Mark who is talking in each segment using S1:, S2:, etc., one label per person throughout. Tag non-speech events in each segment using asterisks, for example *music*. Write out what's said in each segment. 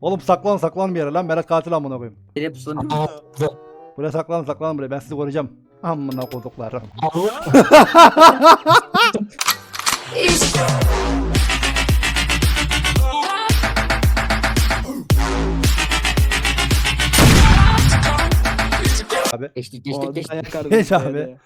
S1: Oğlum saklan saklan bir yere lan. Berat katil amına koyayım.
S2: Nereye pusulanıyor?
S1: Buraya saklan saklan buraya. Ben sizi koruyacağım. Amına koduklarım. *laughs* Abi.
S2: Geçtik geçtik geçtik. *laughs*
S1: Geç abi.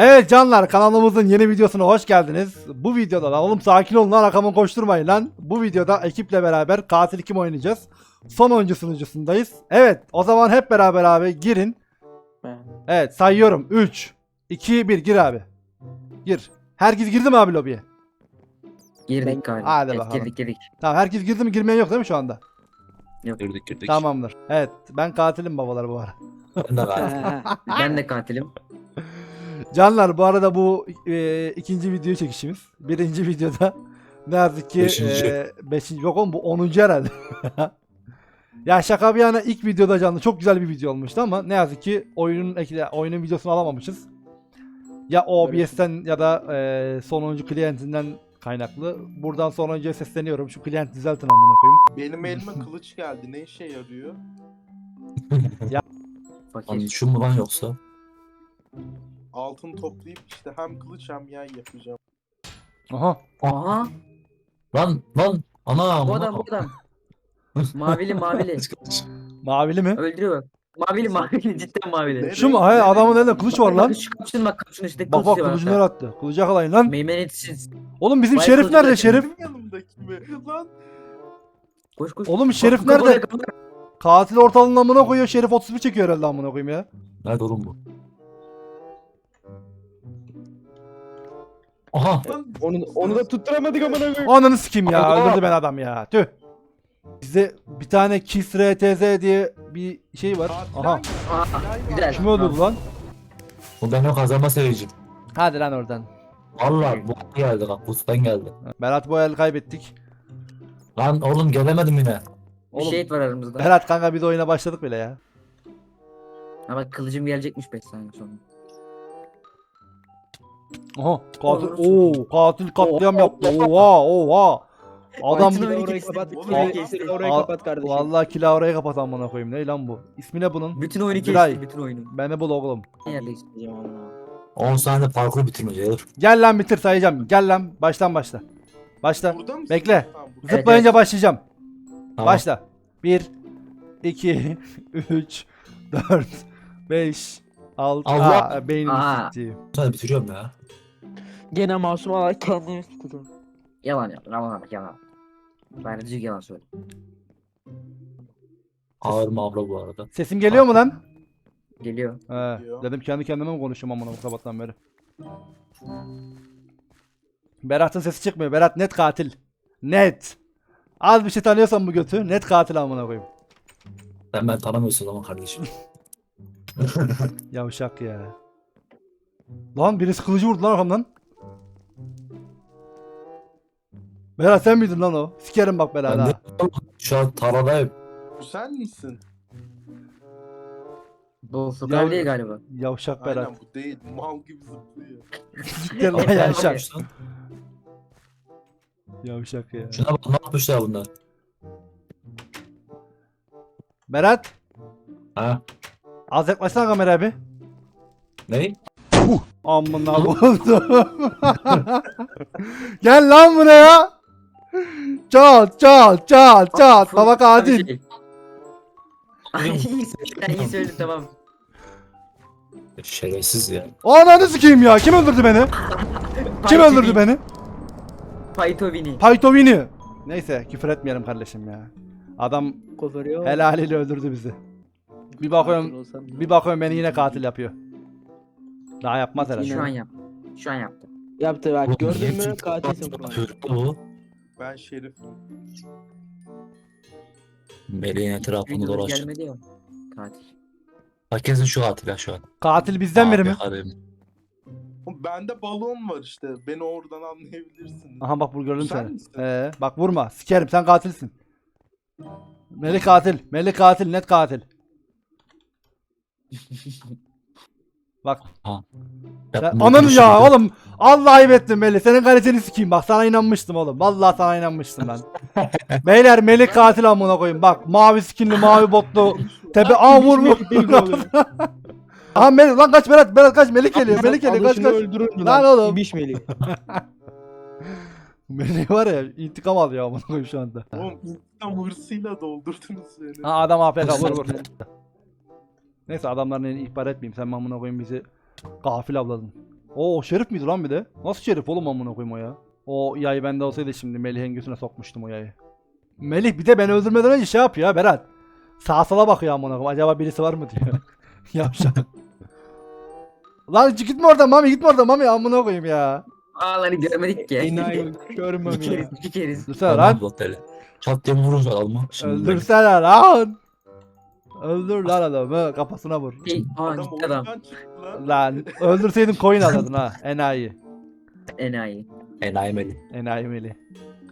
S1: Evet canlar kanalımızın yeni videosuna hoş geldiniz. Bu videoda lan oğlum sakin olun lan rakamı koşturmayın lan. Bu videoda ekiple beraber katil kim oynayacağız? Son oyuncu sunucusundayız. Evet o zaman hep beraber abi girin. Evet sayıyorum. 3, 2, 1 gir abi. Gir. Herkes girdi mi abi lobiye?
S2: Girdik galiba.
S1: Hadi
S2: evet,
S1: bakalım.
S2: girdik girdik.
S1: Tamam herkes girdi mi girmeyen yok değil mi şu anda?
S3: Girdik girdik.
S1: Tamamdır. Evet ben katilim babalar bu ara.
S3: Ben de galiba.
S2: Ben de katilim.
S1: Canlar bu arada bu e, ikinci video çekişimiz. Birinci videoda ne yazık ki
S3: Beşinci.
S1: e, beşinci yok oğlum bu onuncu herhalde. *laughs* ya şaka bir yana ilk videoda canlı çok güzel bir video olmuştu ama ne yazık ki oyunun oyunun videosunu alamamışız. Ya OBS'ten ya da e, sonuncu klientinden kaynaklı. Buradan sonuncuya sesleniyorum. Şu klienti düzeltin amına koyayım.
S4: Benim elime kılıç geldi. Ne işe yarıyor? *laughs*
S3: Lan
S2: Fakir.
S3: şu mu lan yoksa?
S4: Altın toplayıp işte hem kılıç hem yay yapacağım.
S1: Aha.
S2: Aha.
S3: Lan lan. Ana.
S2: Bu adam bu adam. *laughs* Mavili mavili.
S1: Mavili mi?
S2: Öldürüyor. Mavili mavili cidden mavili.
S1: Şu mu? He adamın elinde kılıç var lan.
S2: Şu kapışın bak kapışın işte
S1: Bak bak
S2: kılıcı var
S1: kılıcını attı. Kılıcı yakalayın lan.
S2: Meymenetsiz.
S1: Oğlum bizim
S2: Vay
S1: Şerif nerede Şerif?
S4: Benim yanımdaki mi? Lan
S2: Koş koş.
S1: Oğlum Şerif nerede?
S2: kapı- kapı-
S1: Katil ortalığının amına koyuyor. Şerif 31 çekiyor herhalde amına koyayım ya.
S3: Nerede oğlum bu? Aha.
S5: Onu, onu da tutturamadık amına koyayım.
S1: Ananı sikeyim ya.
S3: Allah!
S1: Öldürdü ben adam ya. Tüh. Bizde bir tane Kiss RTZ diye bir şey var. Aha.
S2: Aa, güzel.
S1: Kim öldürdü lan?
S3: Bu benim kazanma sevicim.
S1: Hadi lan oradan.
S3: Valla bu geldi bak. Bustan geldi.
S1: Berat bu el kaybettik.
S3: Lan oğlum gelemedim yine.
S2: Bir
S1: Oğlum.
S2: şehit var aramızda.
S1: Berat kanka biz oyuna başladık bile ya.
S2: Ha bak kılıcım gelecekmiş 5 saniye sonra.
S1: Aha. Katil. Oo, katil katliam yaptı.
S2: oha.
S1: Oha. Adam
S2: oyunu
S5: Orayı kapat.
S2: Bütün
S4: Aa,
S2: oyunu
S5: Orayı orayı kapat kardeşim.
S1: Vallahi kila oraya kapat amına koyayım. Ne lan bu? İsmi ne bunun?
S2: Bütün oyunu kestim. Bütün oyunu.
S1: Beni bul oğlum.
S2: Neredeyiz?
S3: 10 saniye parkur bitirmece gelir.
S1: Gel lan bitir sayacağım. Gel lan baştan başla. Başla. Bekle.
S2: Evet,
S1: Zıplayınca başlayacağım.
S3: Tamam.
S1: Başla. 1 2 3 4 5 6
S3: Allah!
S1: Aa, beynim
S2: Aa.
S1: sikti.
S3: Hadi bitiriyorum ya.
S5: Gene masum olarak kendimi tutacağım.
S2: Yalan yalan. Yalan yalan. Ben düzgün yalan söyle.
S3: Ağır mavra bu arada.
S1: Sesim geliyor mu lan?
S2: Geliyor.
S1: He,
S4: Geliyor.
S1: dedim kendi kendime mi konuşuyorum amına bu sabahtan beri. Berat'ın sesi çıkmıyor. Berat net katil. Net. Az bir şey tanıyorsan bu götü net katil amına koyayım.
S3: Sen ben tanımıyorsun o zaman kardeşim. *laughs* *laughs*
S1: Yavşak ya. Lan birisi kılıcı vurdu lan arkamdan. Berat sen miydin lan o? Sikerim bak Berat ha.
S3: şu an taradayım.
S4: Bu sen misin?
S2: Bu Furkan
S1: Ya-
S2: değil galiba.
S1: Yavşak Berat.
S4: Aynen bu değil. Mal gibi zıplıyor.
S1: Gel lan yavşak.
S3: Şuna
S1: Yavşak ya.
S3: bak ne yapmışlar bunlar.
S1: Berat
S3: Ha?
S1: Az yaklaşsana kameraya bir.
S3: Ne?
S1: Amına *laughs* koydum. Gel lan buraya. Çat çat çat çat.
S2: Furkan
S1: Baba katil.
S2: şey. Ay iyi söyledin, iyi söyledin tamam.
S3: Şerefsiz ya.
S1: Ananı sikeyim ya. Kim öldürdü beni? Kim öldürdü beni?
S2: Paytovini.
S1: Paytovini. Neyse küfür etmeyelim kardeşim ya. Adam
S5: Koparıyor.
S1: helaliyle öldürdü bizi. Bir bakıyorum bir bakıyorum beni yine katil yapıyor. Daha yapmaz herhalde.
S2: Şu an yap. Şu an yaptı.
S5: Yaptı bak gördün mü katilsin? Furkan.
S3: Bu.
S4: Ben şerifim.
S3: Meleğin etrafını
S2: Videoda
S3: dolaştı.
S2: gelmedi ya. Katil.
S3: Herkesin şu katil ya şu an.
S1: Katil bizden biri mi?
S3: Abi.
S4: Oğlum Bende balon var işte. Beni oradan anlayabilirsin.
S1: Aha bak bu gördüm
S4: Sen
S1: seni.
S4: misin?
S1: Ee, bak vurma. Sikerim sen katilsin. Melih katil. Melih katil. Net katil. *laughs* Bak. Anam
S3: bir
S1: ya
S3: şey-
S1: oğlum. Allah ayıp ettim Melih. Senin kaliteni sikeyim bak sana inanmıştım oğlum. Vallahi sana inanmıştım ben. *laughs* Beyler Melih katil amına koyayım. Bak mavi skinli mavi botlu. Tepe aa vur vur. *laughs* Aha Melih lan kaç Berat Berat kaç Melih geliyor. Melih geliyor kaç kaç. Lan
S5: lan?
S1: oğlum.
S5: İbiş Melih.
S1: Melih var ya intikam alıyor amına koyayım şu anda.
S4: Oğlum intikam hırsıyla doldurdunuz beni.
S1: Ha adam AFK vur vur. Neyse adamların elini ihbar etmeyeyim. Sen amına koyayım bizi gafil avladın. Oo şerif miydi lan bir de? Nasıl şerif oğlum amına koyayım o ya? O yay bende olsaydı şimdi Melih'in göğsüne sokmuştum o yayı. Melih bir de beni öldürmeden önce şey yapıyor ya Berat. Sağa sola bakıyor amına koyayım. Acaba birisi var mı diyor. *laughs* Yavşak. Lan gitme oradan Mami gitme oradan Mami amına koyayım ya.
S2: Aa lan görmedik ki.
S5: Enayi görmem ya.
S2: keriz, iki keriz.
S1: Dursana lan.
S3: Çat diye vurursa alma.
S1: Öldürsene lan. Öldür lan adamı kafasına vur.
S2: Şey, aa
S4: Adam
S2: gitti adam.
S4: oyundan çıktı lan.
S1: Lan öldürseydin coin alırdın ha enayi.
S2: Enayi.
S3: Enayi Melih.
S1: Enayi Melih.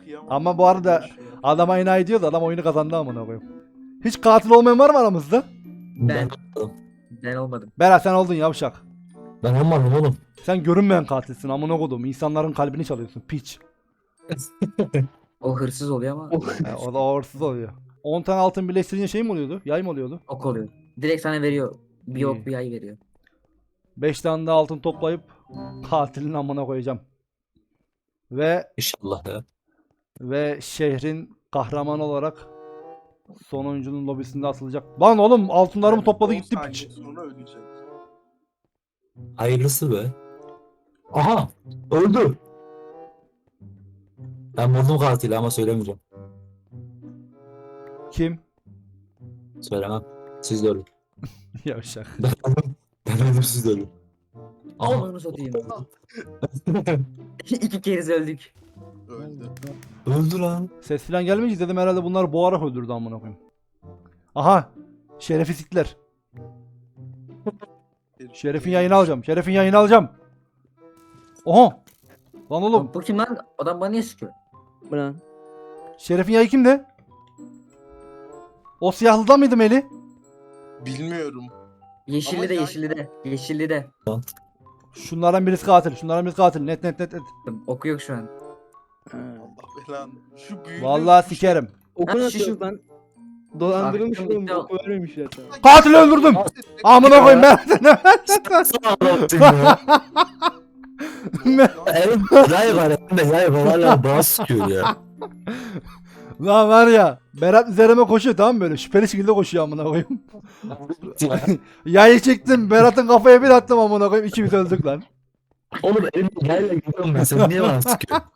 S4: Kıyamam.
S1: Ama bu arada adama enayi diyor da adam oyunu kazandı amına koyayım. Hiç katil olmayan var mı aramızda?
S2: Ben.
S3: Ben,
S2: Ben olmadım.
S1: Berat sen oldun yavşak.
S3: ben olmadım oğlum.
S1: Sen görünmeyen katilsin amına koydum. İnsanların kalbini çalıyorsun piç.
S2: O hırsız oluyor ama
S1: o da ağırsız oluyor. 10 tane altın birleştirince şey mi oluyordu? Yay mı oluyordu?
S2: ok oluyor. Direkt sana veriyor. Bir
S1: İyi.
S2: ok bir ay veriyor.
S1: 5 tane de altın toplayıp katilin amına koyacağım. Ve
S3: İnşallah ya.
S1: ve şehrin kahramanı olarak sonuncunun lobisinde asılacak. Lan oğlum altınlarımı
S4: Yani
S1: topladı
S4: 10
S1: gitti piç.
S4: sonra.
S3: Hayırlısı be. Aha! Öldü. Ben vurdum katili ama söylemeyeceğim.
S1: Kim?
S3: Söylemem. Siz de ölün. *laughs*
S1: Yavşak.
S3: Ben öldüm. Ben öldüm siz de ölün.
S2: Onu satayım. *laughs* iki keriz öldük.
S4: Öldü.
S3: öldü lan.
S1: Ses falan gelmeyince dedim herhalde bunlar boğarak öldürdü amına koyayım. Aha. Şeref'i siktiler. Şeref'in yayını alacağım. Şeref'in yayını alacağım. Oha. Lan oğlum.
S2: Bu kim lan? Adam bana niye sıkıyor?
S5: Bu lan.
S1: Şeref'in yayı kimdi? O siyahlıda mıydı Meli?
S4: Bilmiyorum.
S2: Yeşilli
S4: Ama
S2: de
S4: ya-
S2: yeşilli de. Yeşilli de.
S1: Şunlardan birisi katil. Şunlardan birisi katil. Net net net net.
S2: Oku yok şu an.
S4: Allah belanı. Şu büyülü
S1: Vallahi sikerim.
S5: Oku
S2: Ha,
S5: nasıl
S2: şu-
S5: yok lan? Dolandırılmış oğlum.
S2: gitti.
S5: Oku vermemişler sana.
S1: Katil öldürdüm. Amına koyayım ben
S3: Sana anlattım ya. Evet, yay var yay var hala bana sıkıyor ya. *laughs*
S1: Lan var ya. Berat üzerime koşuyor tamam mı böyle şüpheli şekilde koşuyor amına koyayım. *laughs* Yayı çektim. Berat'ın kafaya bir attım amına koyayım. İkimiz öldük lan.
S3: Oğlum elimde yayla gidiyorum ben sen niye bana sıkıyorsun?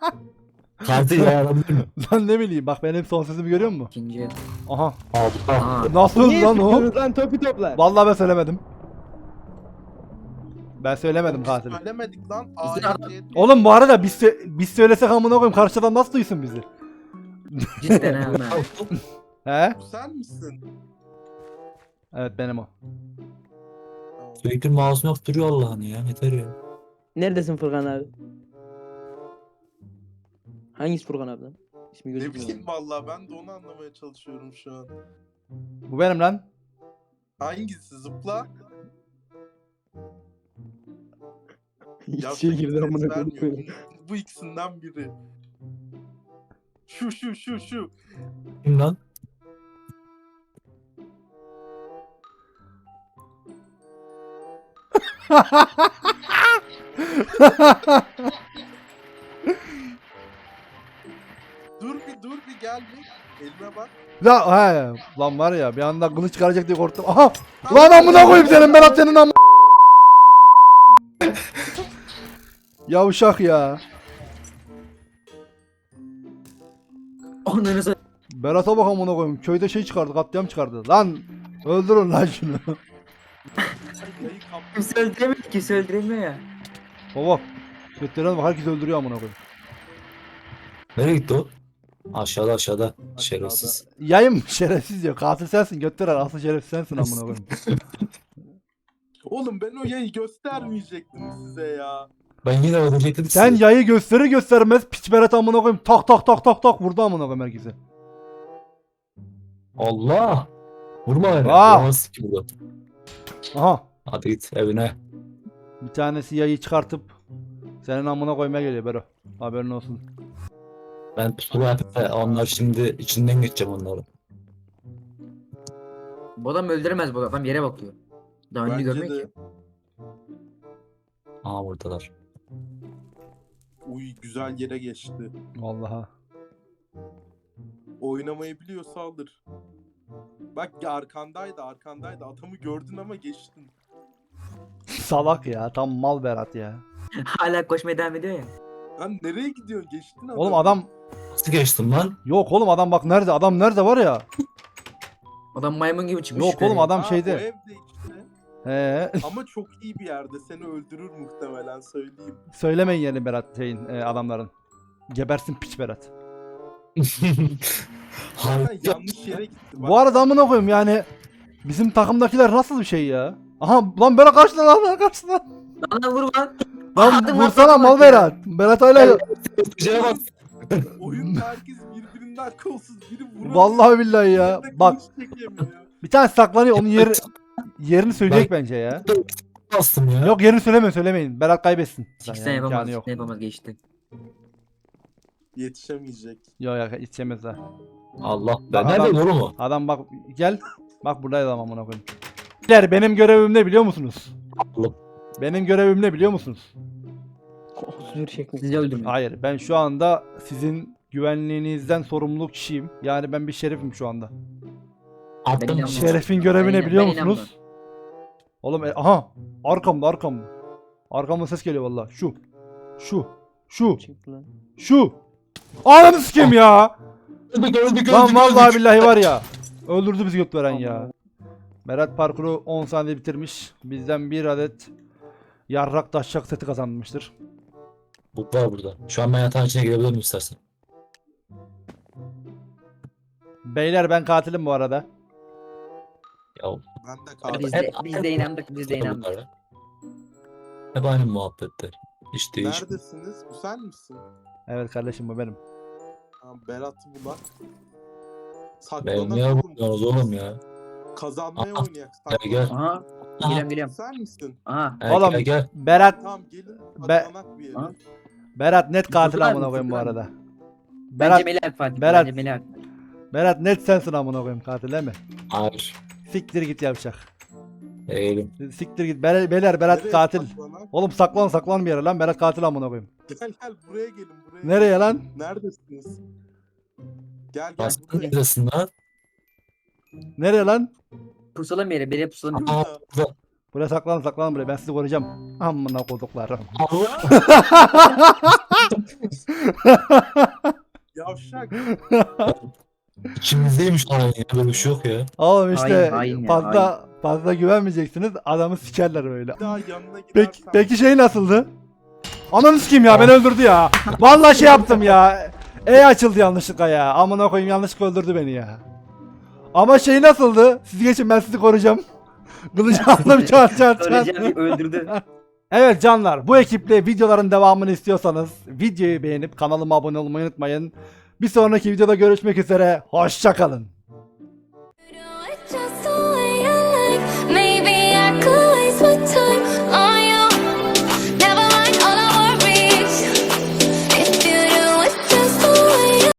S3: Katil yay alabilir?
S1: Lan ne bileyim bak benim son sesimi görüyor musun?
S2: İkinci.
S1: Aha.
S2: Aa.
S1: Nasıl
S5: Niye
S1: lan o?
S5: lan topi toplar?
S1: Vallahi ben söylemedim. Ben söylemedim katili.
S4: Söylemedik lan.
S1: Oğlum bu arada biz, sö- biz söylesek amına koyayım karşı adam nasıl duysun bizi?
S2: Cidden ha. *laughs*
S1: He?
S4: Bu sen misin?
S1: Evet benim o.
S3: Sürekli mouse'um yok duruyor Allah'ını ya yeter ya.
S5: Neredesin Furkan abi? Hangisi Furkan abi lan? İsmi
S4: Ne
S5: gözükmüyor.
S4: bileyim vallahi ben de onu anlamaya çalışıyorum şu an.
S1: Bu benim lan.
S4: Hangisi zıpla? *laughs* Ya
S5: İç şey girdi amına
S4: vermiyor.
S5: koyayım.
S4: Bu ikisinden biri. Şu şu şu şu.
S3: Kim lan?
S4: Dur bir dur bir gel bir. Elime bak.
S1: La he. Lan var ya bir anda kılıç çıkaracak diye korktum. Aha! Lan amına koyayım senin Berat senin am. *laughs* Yavşak ya.
S2: Onları satayım.
S1: Berat'a bak amına koyayım. Köyde şey çıkardı, katliam çıkardı. Lan öldürün lan şunu.
S2: Kimse öldüremiyor ki. Kimse öldüremiyor ya.
S1: Baba. Götüren bak herkes öldürüyor amına koyayım.
S3: Nereye gitti o? Aşağıda aşağıda. Şerefsiz.
S1: Yayın şerefsiz diyor. Katil sensin götüren. Asıl şerefsiz sensin amına koyayım. *laughs*
S4: Oğlum ben o yayı göstermeyecektim size ya.
S3: Ben yine öldürecektim sizi.
S1: Sen yayı gösterir göstermez piç Berat amına koyayım. Tak tak tak tak tak vurdu amına koyayım herkese.
S3: Allah! Vurma beni.
S1: Aa!
S3: Vurma ki burada.
S1: Aha.
S3: Hadi git evine.
S1: Bir tanesi yayı çıkartıp senin amına koymaya geliyor Bero. Haberin olsun.
S3: Ben pusula yapıp onlar şimdi içinden geçeceğim onları.
S2: Bu adam öldüremez bu adam yere bakıyor. Daha önünü
S4: Bence
S2: görmüyor
S4: de
S2: ki.
S3: Aa buradalar.
S4: Uy güzel yere geçti.
S1: Vallahi.
S4: Oynamayı biliyorsa alır. Bak ya arkandaydı arkandaydı. Adamı gördün ama geçtin.
S1: Salak ya. Tam mal Berat ya.
S2: Hala koşmaya devam ediyor ya.
S4: Lan nereye gidiyorsun? Geçtin adamı.
S1: Oğlum adam
S3: Nasıl geçtim lan?
S1: yok oğlum adam bak nerede? Adam nerede var ya?
S2: Adam maymun gibi çıkmış.
S1: Yok oğlum adam
S4: Ha, O
S1: şeyde.
S4: evde.
S1: He. *laughs*
S4: Ama çok iyi bir yerde. Seni öldürür muhtemelen söyleyeyim.
S1: Söylemeyin yani Berat şeyin e, adamların. Gebersin piç Berat. *laughs*
S4: Zaten yanlış yere gitti. Bak,
S1: Bu arada amına koyayım yani bizim takımdakiler nasıl bir şey ya? Aha lan Berat kaçtı lan lan kaçtı lan.
S2: Lan lan vur lan.
S1: Lan
S2: Adım
S1: vursana mal. Berat. Berat öyle.
S3: Bak.
S4: oyunda herkes birbirinden kolsuz. Biri vuramıyor.
S1: Vallahi billahi ya. Bak bir tane saklanıyor onun yeri *laughs* yerini söyleyecek bence ya.
S3: Bastım ya.
S1: Yok yerini söylemeyin söylemeyin. Berat kaybetsin.
S2: Siksen
S1: Yani
S2: yapamaz.
S1: imkanı yok.
S2: Ne yapamaz geçti.
S4: Yetişemeyecek.
S1: Yok yok içemez ha.
S3: Allah be.
S1: Bak
S3: Nerede
S1: adam-
S3: doğru mu?
S1: Adam bak gel. Bak buradaydı adam amına koyayım. Beyler benim görevim ne biliyor musunuz? Benim görevim ne biliyor musunuz?
S5: Zür çekmiş.
S2: Sizi öldürmüyor.
S1: Hayır ben şu anda sizin güvenliğinizden sorumlu kişiyim. Yani ben bir şerifim şu anda.
S2: Ben
S3: Attım.
S1: Şerefin görevi ne
S2: Ben-
S1: biliyor
S2: ben
S1: musunuz? Oğlum e, aha arkamda arkamda. Arkamda ses geliyor valla. Şu. Şu. Şu.
S5: Çık lan.
S1: Şu. Ananı sikeyim ya.
S3: Öldük öldük
S1: Lan
S3: öldük,
S1: vallahi
S3: öldük.
S1: billahi var ya. *laughs* Öldürdü bizi göt veren ya. Berat parkuru 10 saniye bitirmiş. Bizden bir adet yarrak taşacak seti kazanmıştır.
S3: Bu var burada. Şu an ben yatağın içine girebilir miyim istersen?
S1: Beyler ben katilim bu arada.
S4: Ben de
S2: Biz
S4: kaldım.
S2: de, biz de inandık biz de inandık.
S3: Hep aynı muhabbetler. Hiç değiş.
S4: Neredesiniz? Bu sen misin?
S1: Evet kardeşim bu benim.
S4: Ha, Berat'ı bulak.
S3: Ben niye
S4: oğlum.
S3: bakmıyorsunuz oğlum ya?
S4: Kazanmaya
S3: Aha,
S4: oynayak.
S3: gel, gel.
S2: Aha. Geliyorum geliyorum.
S4: Sen misin?
S2: Aha.
S3: Gel,
S1: Oğlum.
S3: gel gel.
S1: Berat
S4: Tamam gelin.
S1: Be-
S4: Saklanak bir yere.
S2: Ha?
S1: Berat net katil amına
S2: mı,
S1: koyayım bu arada. Berat
S2: Bence Melih Fatih.
S1: Berat.
S2: Bence Melih
S1: Berat net sensin amına koyayım katil değil mi?
S3: Hayır.
S1: Siktir git yapacak.
S3: Değilim.
S1: Siktir git. Beyler, beyler Berat
S4: Nereye
S1: katil.
S4: saklanak?
S1: Oğlum saklan saklan bir yere lan. Berat katil amına koyayım.
S4: Gel gel buraya gelin buraya.
S1: Nereye lan?
S4: Neredesiniz? Gel gel
S3: Bastın
S4: buraya.
S3: neredesin lan?
S1: Nereye lan?
S2: Pusalım bir yere. Biri pusalım.
S3: Aa, burada.
S1: Buraya saklan saklan buraya. Ben sizi koruyacağım. Amına koduklarım.
S4: Yavşak. *laughs*
S3: İçimizdeymiş lan ya. Böyle bir şey yok ya.
S1: Oğlum işte
S2: Hain, hain ya,
S1: fazla fazla güvenmeyeceksiniz. Adamı sikerler öyle.
S4: Bir daha yanına gidersen.
S1: Peki, peki şey nasıldı? Ananı sikeyim ya beni öldürdü ya. Vallahi şey yaptım ya. E açıldı yanlışlıkla ya. Amına koyayım yanlışlıkla öldürdü beni ya. Ama şey nasıldı? Siz geçin ben sizi koruyacağım. *laughs* Kılıcı aldım çat çat çat.
S2: Öleceğim öldürdü. *laughs*
S1: Evet canlar bu ekiple videoların devamını istiyorsanız videoyu beğenip kanalıma abone olmayı unutmayın. Bir sonraki videoda görüşmek üzere. Hoşçakalın. Maybe I could waste my time